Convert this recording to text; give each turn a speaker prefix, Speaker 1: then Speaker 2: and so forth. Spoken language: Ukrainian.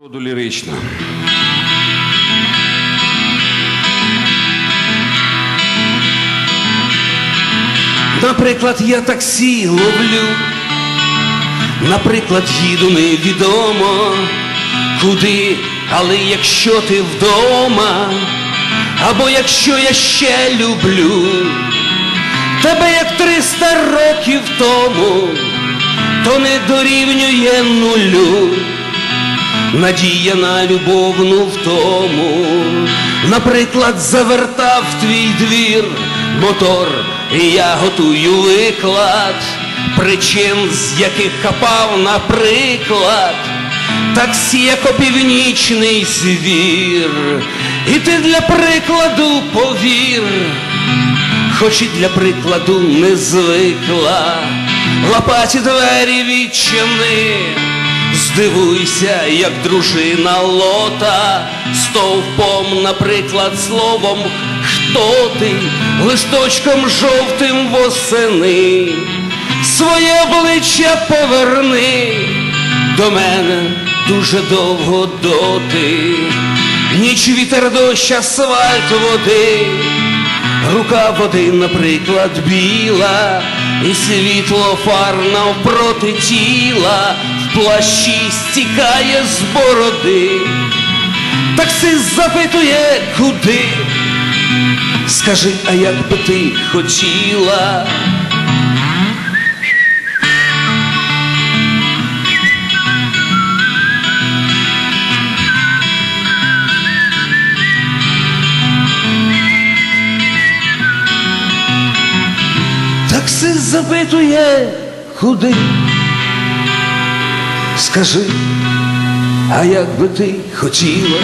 Speaker 1: Роду лірична. Наприклад, я таксі ловлю, наприклад, їду невідомо куди, але якщо ти вдома, або якщо я ще люблю тебе як триста років тому, то не дорівнює нулю. Надія на любовну втому, наприклад, завертав твій двір мотор, і я готую виклад причин, з яких хапав, наприклад, таксі як опівнічний звір, і ти для прикладу повір, хоч і для прикладу не звикла, лопаті двері відчини. Здивуйся, як дружина лота, стовпом, наприклад, словом, хто ти, листочком жовтим восени, своє обличчя поверни. До мене дуже довго доти, ніч вітер дощ, асфальт води. Рука води, наприклад, біла, і світло фар навпроти тіла плащі стікає з бороди. Таксист запитує, куди? Скажи, а як би ти хотіла? Таксист запитує, куди? Скажи, а як би ти хотіла?